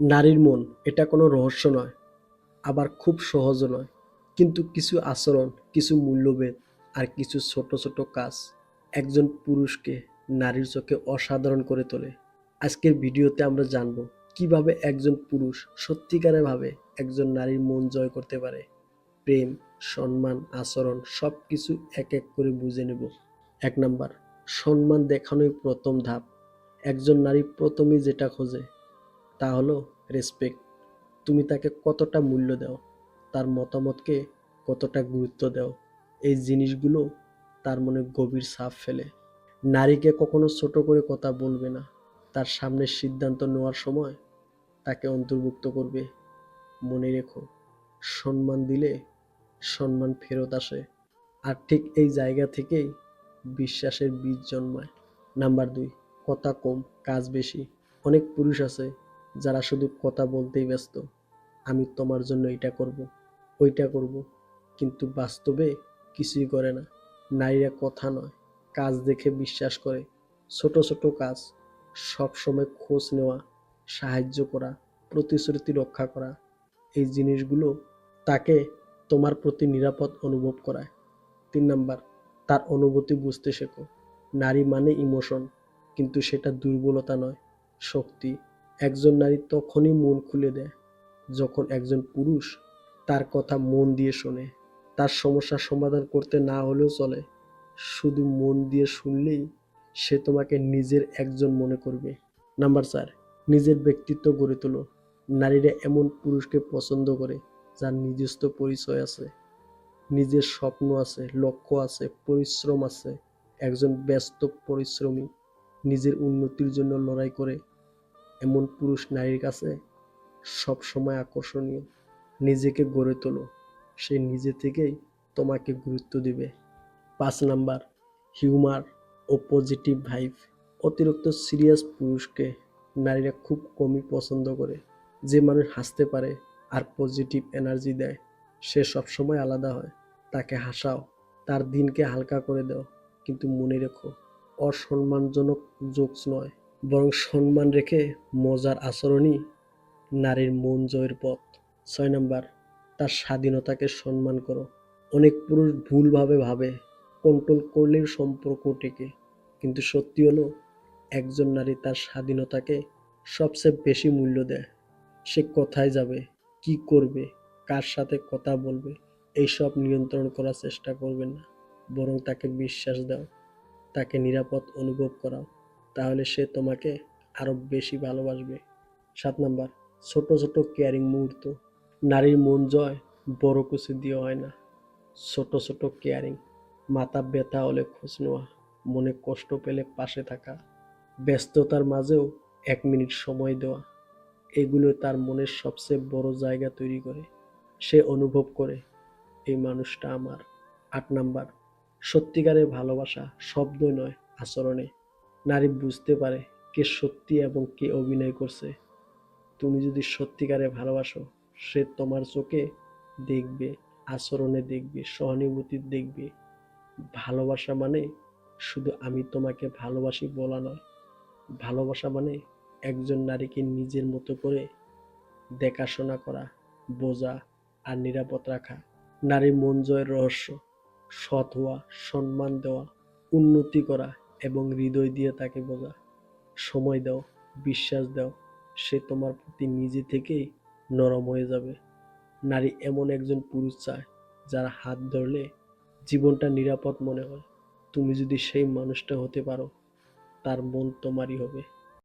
নারীর মন এটা কোনো রহস্য নয়, আবার খুব সহজও নয়। কিন্তু কিছু আচরণ, কিছু মূল্যভেদ আর কিছু ছোট ছোট কাজ একজন পুরুষকে নারীর চোখে অসাধারণ করে তোলে। আজকের ভিডিওতে আমরা জানব কীভাবে একজন পুরুষ সত্যিকারে ভাবে একজন নারীর মন জয় করতে পারে। প্রেম, সম্মান, আচরণ সব কিছু এক এক করে বুঝে নেব। এক নাম্বার, সম্মান দেখানোই প্রথম ধাপ। একজন নারী প্রথমেই যেটা খোঁজে তা হলো রেসপেক্ট তুমি তাকে কতটা মূল্য দাও, তার মতামতকে কতটা গুরুত্ব দাও, এই জিনিসগুলো তার মনে গভীর ছাপ ফেলে। নারীকে কখনো ছোট করে কথা বলবে না। তার সামনে সিদ্ধান্ত নেওয়ার সময় তাকে অন্তর্ভুক্ত করবে। মনে রেখো, সম্মান দিলে সম্মান ফেরত আসে। আর ঠিক এই জায়গা থেকেই বিশ্বাসের বীজ জন্মায়। নাম্বার দুই, কথা কম, কাজ বেশি। অনেক পুরুষ আছে যারা শুধু কথা বলতেই ব্যস্ত, আমি তোমার জন্য এটা করব, ওইটা করব। কিন্তু বাস্তবে কিছুই করে না। নারীরা কথা নয়, কাজ দেখে বিশ্বাস করে। ছোট ছোট কাজ, সবসময় খোঁজ নেওয়া, সাহায্য করা, প্রতিশ্রুতি রক্ষা করা, এই জিনিসগুলো তাকে তোমার প্রতি নিরাপদ অনুভব করায়। তিন নাম্বার, তার অনুভূতি বুঝতে শেখো। নারী মানে ইমোশন, কিন্তু সেটা দুর্বলতা নয়, শক্তি। একজন নারী তখনই মন খুলে দেয় যখন একজন পুরুষ তার কথা মন দিয়ে শোনে। তার সমস্যার সমাধান করতে না হলেও চলে। শুধু মন দিয়ে শুনলেই সে তোমাকে নিজের একজন মনে করবে। নাম্বার চার, নিজের ব্যক্তিত্ব গড়ে তোলো। নারীরা এমন পুরুষকে পছন্দ করে যার নিজস্ব পরিচয় আছে, নিজের স্বপ্ন আছে, লক্ষ্য আছে, পরিশ্রম আছে। একজন ব্যস্ত পরিশ্রমী নিজের উন্নতির জন্য লড়াই করে এমন পুরুষ নারীর কাছে সব সময় আকর্ষণীয়। নিজেকে গড়ে তোলো। সে নিজে থেকেই তোমাকে গুরুত্ব দিবে। পাঁচ নাম্বার, হিউমার ও পজিটিভ ভাইভ অতিরিক্ত সিরিয়াস পুরুষকে নারীরা খুব কমই পছন্দ করে। যে মানুষ হাসতে পারে আর পজিটিভ এনার্জি দেয়, সে সবসময় আলাদা হয়। তাকে হাসাও, তার দিনকে হালকা করে দাও। কিন্তু মনে রেখো, অসম্মানজনক জোকস নয়। বরং সম্মান রেখে মজার আচরণই নারীর মন জয়ের পথ। ছয় নম্বর, তার স্বাধীনতাকে সম্মান করো। অনেক পুরুষ ভুলভাবে ভাবে কন্ট্রোল করলেই সম্পর্ক টেকে। কিন্তু সত্যি হলো, একজন নারী তার স্বাধীনতাকে সবচেয়ে বেশি মূল্য দেয়। সে কোথায় যাবে, কি করবে, কার সাথে কথা বলবে, এইসব নিয়ন্ত্রণ করার চেষ্টা করবেন না। বরং তাকে বিশ্বাস দাও, তাকে নিরাপদ অনুভব করাও। তাহলে সে তোমাকে আরও বেশি ভালোবাসবে। সাত নাম্বার, ছোট ছোট কেয়ারিং মুহূর্ত। নারীর মন জয়, বড় কিছু দিয়ে হয় না। ছোট ছোট কেয়ারিং মাথা ব্যথা হলে খোঁজ নেওয়া, মনে কষ্ট পেলে পাশে থাকা, ব্যস্ততার মাঝেও এক মিনিট সময় দেওয়া, এগুলো তার মনের সবচেয়ে বড় জায়গা তৈরি করে। সে অনুভব করে, এই মানুষটা আমার। আট নাম্বার, সত্যিকারের ভালোবাসা শব্দই নয়, আচরণে। নারী বুঝতে পারে কে সত্যি এবং কে অভিনয় করছে। তুমি যদি সত্যিকারে ভালোবাসো, সে তোমার চোখে দেখবে, আচরণে দেখবে, সহানুভূতি দেখবে। ভালোবাসা মানে শুধু আমি তোমাকে ভালোবাসি বলা নয়। ভালোবাসা মানে একজন নারীকে নিজের মতো করে দেখাশোনা করা, বোঝা আর নিরাপদ রাখা। নারীর মন জয়ের রহস্য, সৎ হওয়া, সম্মান দেওয়া, উন্নতি করা এবং হৃদয় দিয়ে তাকে বোঝা সময় দাও, বিশ্বাস দাও, সে তোমার প্রতি নিজে থেকেই নরম হয়ে যাবে। নারী এমন একজন পুরুষ চায়, যার হাত ধরলে জীবনটা নিরাপদ মনে হয়। তুমি যদি সেই মানুষটা হতে পারো, তার মন তোমারই হবে।